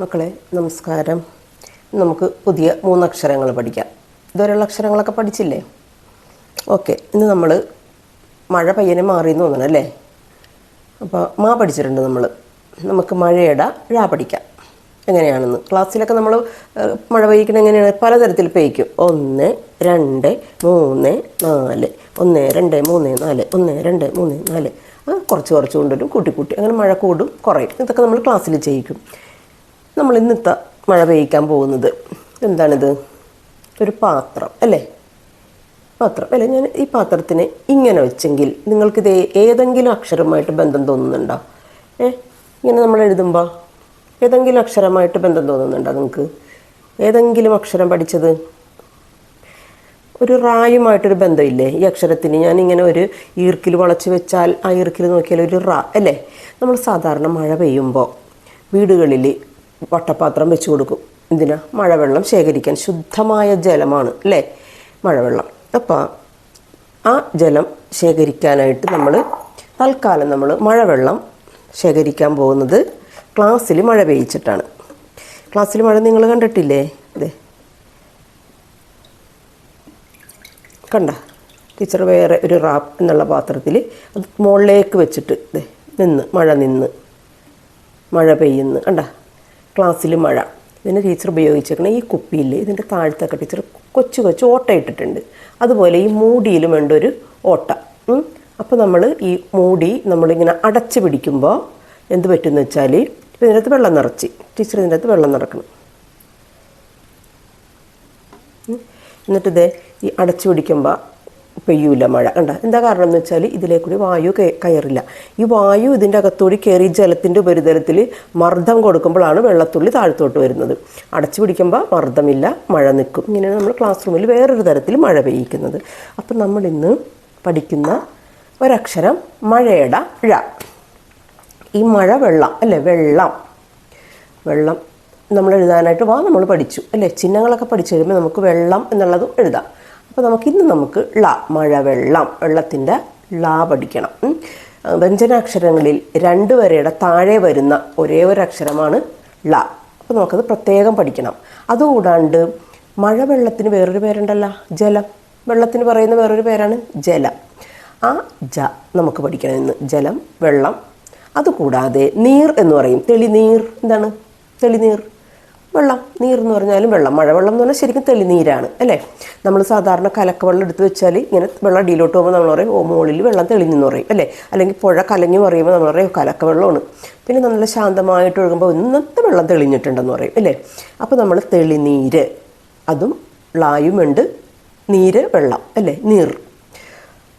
മക്കളെ നമസ്കാരം. നമുക്ക് പുതിയ മൂന്നക്ഷരങ്ങൾ പഠിക്കാം. ഇതുവരെയുള്ള അക്ഷരങ്ങളൊക്കെ പഠിച്ചില്ലേ? ഓക്കെ ഇന്ന് നമ്മൾ മഴ പയ്യനെ മാറി എന്ന് തോന്നണം അല്ലേ? അപ്പോൾ മാ പഠിച്ചിട്ടുണ്ട് നമ്മൾ നമുക്ക് മഴയുടെ ഴ പഠിക്കാം. എങ്ങനെയാണെന്ന്. ക്ലാസ്സിലൊക്കെ നമ്മൾ മഴ പെയ്യിക്കണം എങ്ങനെയാണ്? പലതരത്തിൽ പെയ്ക്കും ഒന്ന് രണ്ട് മൂന്ന് നാല്. ഒന്ന് രണ്ട് മൂന്ന് നാല്. ഒന്ന് രണ്ട് മൂന്ന് നാല്. കുറച്ച് കുറച്ച് കൊണ്ടുവരും. കൂട്ടി കൂട്ടി. അങ്ങനെ മഴ കൂടും കുറയും. ഇതൊക്കെ നമ്മൾ ക്ലാസ്സിൽ ചെയ്യിക്കും. നമ്മൾ ഇന്നത്തെ മഴ പെയ്യിക്കാൻ പോകുന്നത്. എന്താണിത്? ഒരു പാത്രം അല്ലേ? പാത്രം അല്ലേ? ഞാൻ ഈ പാത്രത്തിനെ ഇങ്ങനെ വെച്ചെങ്കിൽ നിങ്ങൾക്കിത് ഏതെങ്കിലും അക്ഷരമായിട്ട് ബന്ധം തോന്നുന്നുണ്ടോ? ഏ? ഇങ്ങനെ നമ്മൾ എഴുതുമ്പോൾ ഏതെങ്കിലും അക്ഷരമായിട്ട് ബന്ധം തോന്നുന്നുണ്ടോ നിങ്ങൾക്ക് ഏതെങ്കിലും അക്ഷരം പഠിച്ചത്? ഒരു റായുമായിട്ടൊരു ബന്ധമില്ലേ? ഈ അക്ഷരത്തിന് ഞാൻ ഇങ്ങനെ ഒരു ഈർക്കിൽ വളച്ച് വെച്ചാൽ ആ ഈർക്കിൽ നോക്കിയാൽ ഒരു റ അല്ലേ? നമ്മൾ സാധാരണ മഴ പെയ്യുമ്പോൾ വീടുകളിൽ വട്ടപാത്രം വെച്ച് കൊടുക്കും. എന്തിനാ? മഴവെള്ളം ശേഖരിക്കാൻ ശുദ്ധമായ ജലമാണ് അല്ലേ? മഴവെള്ളം. അപ്പോൾ ആ ജലം ശേഖരിക്കാനായിട്ട് നമ്മൾ തൽക്കാലം നമ്മൾ മഴവെള്ളം ശേഖരിക്കാൻ പോകുന്നത് ക്ലാസ്സിൽ മഴ പെയ്യിച്ചിട്ടാണ്. ക്ലാസ്സിൽ മഴ നിങ്ങൾ കണ്ടിട്ടില്ലേ? അതെ കണ്ട? ടീച്ചർ വേറെ ഒരു റാപ്പ് എന്നുള്ള പാത്രത്തിൽ അത് മുകളിലേക്ക് വെച്ചിട്ട് ദേ നിന്ന് മഴ നിന്ന് മഴ പെയ്യുന്നു. കണ്ട? ക്ലാസ്സിൽ മഴ. ഇതിന് ടീച്ചർ ഉപയോഗിച്ചേക്കണ ഈ കുപ്പിയിൽ ഇതിന്റെ താഴത്തൊക്കെ ടീച്ചർ കൊച്ചു കൊച്ചു ഓട്ട ഇട്ടിട്ടുണ്ട്. അതുപോലെ ഈ മൂടിയിലും വേണ്ട ഒരു ഓട്ട. അപ്പോൾ നമ്മൾ ഈ മൂടി നമ്മളിങ്ങനെ അടച്ച് പിടിക്കുമ്പോൾ എന്ത് പറ്റുമെന്ന് വെച്ചാൽ ഇപ്പോൾ ഇതിനകത്ത് വെള്ളം നിറച്ച്. ടീച്ചർ ഇതിനകത്ത് വെള്ളം നിറക്കണം. എന്നിട്ടിത് ഈ അടച്ചു പിടിക്കുമ്പോൾ പെയ്യൂല മഴ. കണ്ട? എന്താ കാരണം എന്ന് വെച്ചാൽ ഇതിലേക്കൂടി വായു കയറില്ല. ഈ വായു ഇതിന്റെ അകത്തൂടി കയറി ജലത്തിന്റെ ഉപരിതലത്തിൽ മർദ്ദം കൊടുക്കുമ്പോഴാണ് വെള്ളത്തുള്ളി താഴത്തോട്ട് വരുന്നത്. അടച്ചു പിടിക്കുമ്പോൾ മർദ്ദമില്ല മഴ നിൽക്കും. ഇങ്ങനെയാണ് നമ്മൾ ക്ലാസ് റൂമിൽ വേറൊരു തരത്തിൽ മഴ പെയ്യിക്കുന്നത്. അപ്പം നമ്മൾ ഇന്ന് പഠിക്കുന്ന ഒരക്ഷരം മഴയട ഴ ഈ മഴ വെള്ളം അല്ലേ? വെള്ളം. വെള്ളം. നമ്മൾ എഴുതാനായിട്ട് വാ നമ്മൾ പഠിച്ചു. അല്ലേ? ചിഹ്നങ്ങളൊക്കെ പഠിച്ചു കഴിയുമ്പോൾ നമുക്ക് വെള്ളം എന്നുള്ളതും എഴുതാം. അപ്പോൾ നമുക്ക് ഇന്ന് നമുക്ക് ള മഴവെള്ളം വെള്ളത്തിന്റെ ള പഠിക്കണം. വ്യഞ്ജനാക്ഷരങ്ങളിൽ രണ്ട് വരയുടെ താഴെ വരുന്ന ഒരേ ഒരു അക്ഷരമാണ് ള. അപ്പോൾ നമുക്കത് പ്രത്യേകം പഠിക്കണം. അതുകൂടാണ്ട് മഴവെള്ളത്തിന് വേറൊരു പേരുണ്ടല്ലോ ജലം. വെള്ളത്തിന് പറയുന്ന വേറൊരു പേരാണ് ജലം. ആ ജ നമുക്ക് പഠിക്കണം ഇന്ന്. ജലം വെള്ളം. അതുകൂടാതെ നീർ എന്ന് പറയും. തെളിനീർ എന്താണ്? തെളിനീർ. വെള്ളം നീർ എന്ന് പറഞ്ഞാലും വെള്ളം. മഴവെള്ളം എന്ന് പറഞ്ഞാൽ ശരിക്കും തെളിനീരാണ് അല്ലേ? നമ്മൾ സാധാരണ കലക്കവെള്ളം എടുത്ത് വെച്ചാൽ ഇങ്ങനെ വെള്ളം അടിയിലോട്ട് പോകുമ്പോൾ നമ്മൾ പറയും ഓ മുകളിൽ വെള്ളം തെളിഞ്ഞെന്ന് പറയും അല്ലേ? അല്ലെങ്കിൽ പുഴ കലങ്ങി പറയുമ്പോൾ നമ്മൾ പറയും കലക്കവെള്ളമാണ് പിന്നെ നല്ല ശാന്തമായിട്ട് ഒഴുകുമ്പോൾ ഇന്നത്തെ വെള്ളം തെളിഞ്ഞിട്ടുണ്ടെന്ന് പറയും അല്ലേ? അപ്പോൾ നമ്മൾ തെളിനീര് അതും ളായുമുണ്ട് നീര് വെള്ളം അല്ലേ? നീർ.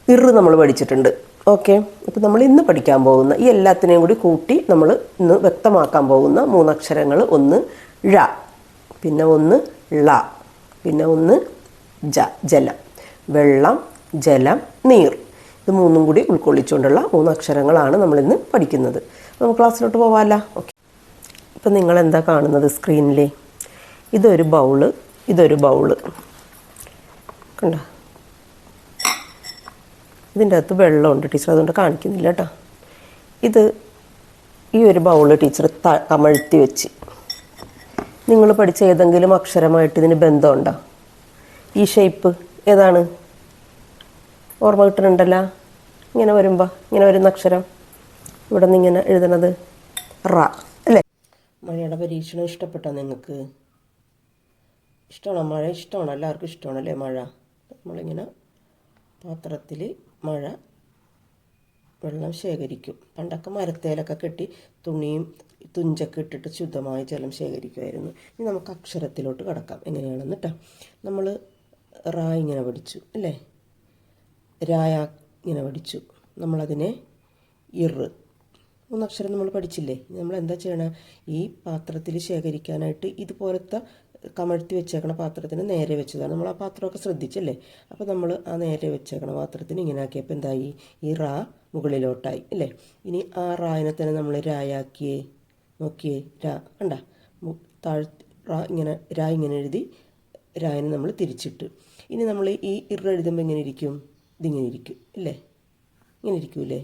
ഇറ് നമ്മൾ പഠിച്ചിട്ടുണ്ട്. ഓക്കെ? അപ്പോൾ നമ്മൾ ഇന്ന് പഠിക്കാൻ പോകുന്ന ഈ എല്ലാത്തിനെയും കൂടി കൂട്ടി നമ്മൾ ഇന്ന് വ്യക്തമാക്കാൻ പോകുന്ന മൂന്നക്ഷരങ്ങൾ ഒന്ന് ഴ പിന്നെ ഒന്ന് ള പിന്നെ ഒന്ന് ജ ജലം വെള്ളം ജലം നീർ. ഇത് മൂന്നും കൂടി ഉൾക്കൊള്ളിച്ചുകൊണ്ടുള്ള മൂന്നക്ഷരങ്ങളാണ് നമ്മളിന്ന് പഠിക്കുന്നത്. നമുക്ക് ക്ലാസ്സിലോട്ട് പോവാമല്ല ഓക്കെ. ഇപ്പം നിങ്ങൾ എന്താ കാണുന്നത് സ്ക്രീനിൽ? ഇതൊരു ബൗൾ ഇതൊരു ബൗൾ. കണ്ടോ? ഇതിന്റെ അകത്ത് വെള്ളമുണ്ട്. ടീച്ചർ അതുകൊണ്ട് കാണിക്കുന്നില്ല കേട്ടോ. ഇത് ഈ ഒരു ബൗൾ ടീച്ചർ ത കമഴ്ത്തി വെച്ച്. നിങ്ങൾ പഠിച്ച ഏതെങ്കിലും അക്ഷരമായിട്ട് ഇതിന് ബന്ധമുണ്ടോ? ഈ ഷേപ്പ് ഏതാണ്? ഓർമ്മ കിട്ടുന്നുണ്ടല്ലോ? ഇങ്ങനെ വരുമ്പോൾ ഇങ്ങനെ വരുന്ന അക്ഷരം. ഇവിടെ നിന്ന് ഇങ്ങനെ എഴുതണത് റ അല്ലേ? മഴയുടെ പരീക്ഷണം ഇഷ്ടപ്പെട്ടോ നിങ്ങൾക്ക്? ഇഷ്ടമാണോ മഴ? ഇഷ്ടമാണോ? എല്ലാവർക്കും ഇഷ്ടമാണല്ലേ മഴ? നമ്മളിങ്ങനെ പാത്രത്തിൽ മഴ വെള്ളം ശേഖരിക്കും. പണ്ടൊക്കെ മരത്തേലൊക്കെ കെട്ടി തുണിയും തുഞ്ചൊക്കെ ഇട്ടിട്ട് ശുദ്ധമായ ജലം ശേഖരിക്കുമായിരുന്നു ഇനി നമുക്ക് അക്ഷരത്തിലോട്ട് കടക്കാം. എങ്ങനെയാണെന്ന് കേട്ടോ നമ്മൾ റാ ഇങ്ങനെ പഠിച്ചു അല്ലേ? രായ ഇങ്ങനെ പഠിച്ചു. നമ്മളതിനെ ഇറ് മൂന്നക്ഷരം നമ്മൾ പഠിച്ചില്ലേ? നമ്മൾ എന്താ ചെയ്യണം? ഈ പാത്രത്തിൽ ശേഖരിക്കാനായിട്ട് ഇതുപോലത്തെ കമഴ്ത്തി വെച്ചേക്കണ പാത്രത്തിന് നേരെ വെച്ചതാണ്. നമ്മൾ ആ പാത്രമൊക്കെ ശ്രദ്ധിച്ചല്ലേ? അപ്പോൾ നമ്മൾ ആ നേരെ വെച്ചേക്കണ പാത്രത്തിന് ഇങ്ങനെ ആക്കിയപ്പോൾ എന്തായി? ഈ റാ മുകളിലോട്ടായി അല്ലേ? ഇനി ആ റായിനെ തന്നെ നമ്മൾ രായാക്കിയേ നോക്കിയേ രാ കണ്ട? താഴ് റാ ഇങ്ങനെ രാ ഇങ്ങനെ എഴുതി രായനെ നമ്മൾ തിരിച്ചിട്ട്. ഇനി നമ്മൾ ഈ ഇറ എഴുതുമ്പോൾ ഇങ്ങനെ ഇരിക്കും? ഇതിങ്ങനെ ഇരിക്കും അല്ലേ? ഇങ്ങനെ ഇരിക്കൂലേ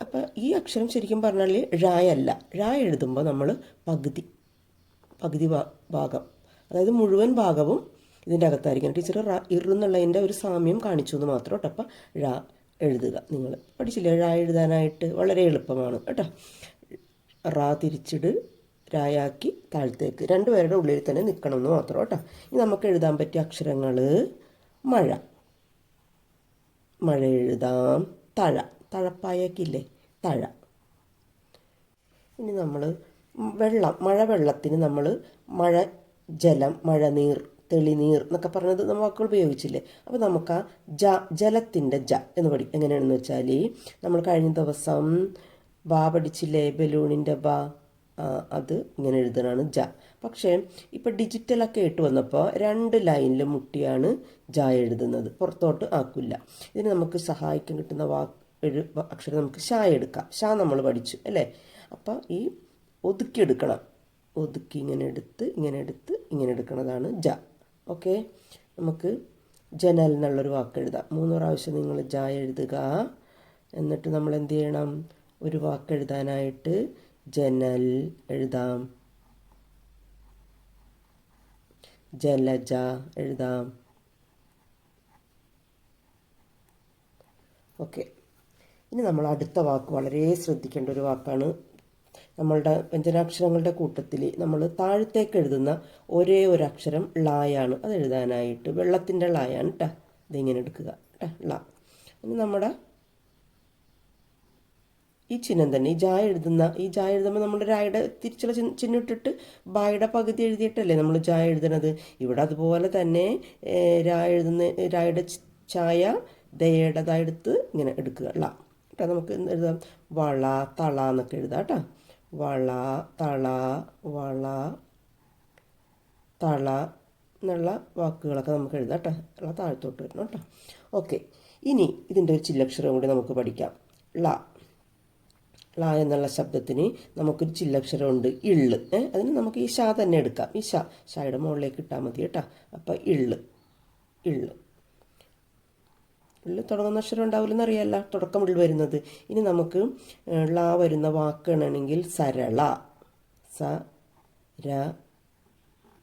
അപ്പോൾ ഈ അക്ഷരം ശരിക്കും പറഞ്ഞാൽ ഴായല്ല ഴ എഴുതുമ്പോൾ നമ്മൾ പകുതി പകുതി ഭാഗം. അതായത് മുഴുവൻ ഭാഗവും ഇതിന്റെ അകത്തായിരിക്കണം. ടീച്ചർ റ ഇറുന്നുള്ളതിന്റെ ഒരു സാമ്യം കാണിച്ചു എന്ന് മാത്രം കേട്ടോ. അപ്പം ഴ എഴുതുക. നിങ്ങൾ പഠിച്ചില്ലേ? ഴ എഴുതാനായിട്ട് വളരെ എളുപ്പമാണ് കേട്ടോ. റ തിരിച്ചിട് രായാക്കി താഴത്തേക്ക്. രണ്ടുപേരുടെ ഉള്ളിൽ തന്നെ നിൽക്കണം എന്ന് മാത്രം കേട്ടോ. ഇനി നമുക്ക് എഴുതാൻ പറ്റിയ അക്ഷരങ്ങൾ മഴ. മഴ എഴുതാം. തഴ. തഴപ്പായക്കില്ലേ? തഴ. ഇനി നമ്മൾ വെള്ളം മഴ വെള്ളത്തിന് നമ്മൾ മഴ ജലം മഴനീർ തെളിനീർ എന്നൊക്കെ പറഞ്ഞത് നമ്മൾ വാക്കുകൾ ഉപയോഗിച്ചില്ലേ? അപ്പോൾ നമുക്ക് ആ ജ ജലത്തിന്റെ ജ എന്ന് പഠി എങ്ങനെയാണെന്ന് വെച്ചാൽ നമ്മൾ കഴിഞ്ഞ ദിവസം ബാ പഠിച്ചില്ലേ ബലൂണിന്റെ ബാ അത് ഇങ്ങനെ എഴുതണാണ് ജ. പക്ഷേ ഇപ്പോൾ ഡിജിറ്റലൊക്കെ ഇട്ട് വന്നപ്പോൾ രണ്ട് ലൈനിൽ മുട്ടിയാണ് ജ എഴുതുന്നത്. പുറത്തോട്ട് ആക്കില്ല. ഇതിന് നമുക്ക് സഹായിക്കാൻ കിട്ടുന്ന വാക്ക് എഴു അക്ഷരം നമുക്ക് ഷ എടുക്കാം. ഷ നമ്മൾ പഠിച്ചു അല്ലേ? അപ്പോൾ ഈ ഒതുക്കിയെടുക്കണം. ഒതുക്കി ഇങ്ങനെ എടുത്ത് ഇങ്ങനെ എടുത്ത് ഇങ്ങനെ എടുക്കണതാണ് ജ. ഓക്കെ? നമുക്ക് ജനൽ എന്നുള്ളൊരു വാക്ക് എഴുതാം. മൂന്ന് പ്രാവശ്യം നിങ്ങൾ ജ എഴുതുക. എന്നിട്ട് നമ്മൾ എന്ത് ചെയ്യണം? ഒരു വാക്ക് എഴുതാനായിട്ട് ജനൽ എഴുതാം. ജലജ എഴുതാം. ഓക്കെ? ഇനി നമ്മൾ അടുത്ത വാക്ക് വളരെ ശ്രദ്ധിക്കേണ്ട ഒരു വാക്കാണ് നമ്മളുടെ വ്യഞ്ജനാക്ഷരങ്ങളുടെ കൂട്ടത്തിൽ നമ്മൾ താഴത്തേക്ക് എഴുതുന്ന ഒരേ ഒരു അക്ഷരം ളായാണ്. അത് എഴുതാനായിട്ട് വെള്ളത്തിന്റെ ളായാണ് കേട്ടോ ഇതിങ്ങനെ എടുക്കുക. കേട്ടോ ള. ഇനി നമ്മുടെ ഈ ചിഹ്നം തന്നെ ഈ ജായ എഴുതുന്ന ഈ ജായ എഴുതുമ്പോൾ നമ്മൾ രായുടെ തിരിച്ചുള്ള ചിഹ്നം ഇട്ടിട്ട് ബായുടെ പകുതി എഴുതിയിട്ടല്ലേ നമ്മൾ ജായ എഴുതുന്നത് ഇവിടെ അതുപോലെ തന്നെ രാ എഴുതുന്ന രായുടെ ചായ ദയുടേതായെടുത്ത് ഇങ്ങനെ എടുക്കുക. ള. കേട്ടോ നമുക്ക് എഴുതാം? വള തള എന്നൊക്കെ എഴുതാം കേട്ടോ വള തള വള തള എന്നുള്ള വാക്കുകളൊക്കെ നമുക്ക് എഴുതാം കേട്ടോ. തള താഴത്തോട്ട് വരണം കേട്ടോ. ഓക്കെ ഇനി ഇതിന്റെ ഒരു ചില്ലക്ഷരം കൂടി നമുക്ക് പഠിക്കാം. ള. ള എന്നുള്ള ശബ്ദത്തിന് നമുക്കൊരു ചില്ലക്ഷരമുണ്ട് ഏഹ് അതിന് നമുക്ക് ഈ ഷാ തന്നെ എടുക്കാം. ഈ ഷാ ഷായുടെ മുകളിലേക്ക് ഇട്ടാൽ മതി കേട്ടോ. അപ്പം ഇള്ള് ഇള്ള് ഉള്ളിൽ തുടങ്ങുന്ന അക്ഷരം ഉണ്ടാവില്ലെന്ന് അറിയാമല്ല തുടക്കം ഉള്ളിൽ വരുന്നത്. ഇനി നമുക്ക് ള വരുന്ന വാക്കാണെങ്കിൽ സരള. സ ര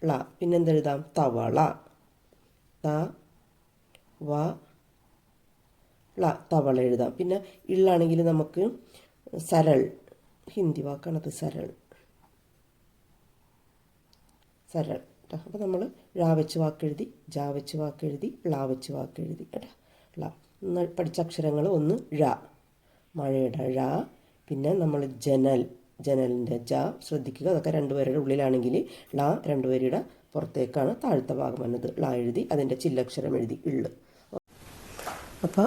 ള. പിന്നെന്തെഴുതാം? തവള. ത വ ള. തവള എഴുതാം. പിന്നെ ഇള്ളാണെങ്കിൽ നമുക്ക് സരൾ. ഹിന്ദി വാക്കാണത് സരൾ. സരൾ. അപ്പോൾ നമ്മൾ ഴ വെച്ച് വാക്കെഴുതി ജ വെച്ച് വാക്കെഴുതി ള വെച്ച് വാക്കെഴുതി. കേട്ടോ? ള ഇന്ന് പഠിച്ച അക്ഷരങ്ങൾ ഒന്ന് ഴ. മഴയുടെ ഴ പിന്നെ നമ്മൾ ജനൽ. ജനലിന്റെ ജ ശ്രദ്ധിക്കുക. അതൊക്കെ രണ്ടുപേരുടെ ഉള്ളിലാണെങ്കിൽ ള രണ്ടുപേരുടെ പുറത്തേക്കാണ് താഴത്തെ ഭാഗം വന്നത്. ള എഴുതി അതിന്റെ ചില്ലക്ഷരം എഴുതി ഇള്ള് അപ്പോൾ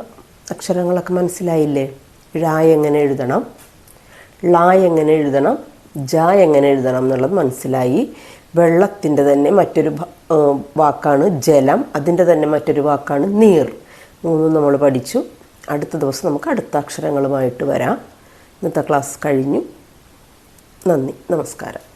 അക്ഷരങ്ങളൊക്കെ മനസ്സിലായില്ലേ? ഴ എങ്ങനെ എഴുതണം? ള എങ്ങനെ എഴുതണം? ജ എങ്ങനെ എഴുതണം എന്നുള്ളത് മനസ്സിലായി. വെള്ളത്തിന്റെ തന്നെ മറ്റൊരു വാക്കാണ് ജലം. അതിന്റെ തന്നെ മറ്റൊരു വാക്കാണ് നീർ. മൂന്നും നമ്മൾ പഠിച്ചു. അടുത്ത ദിവസം നമുക്ക് അടുത്ത അക്ഷരങ്ങളുമായിട്ട് വരാം. ഇന്നത്തെ ക്ലാസ് കഴിഞ്ഞു. നന്ദി. നമസ്കാരം.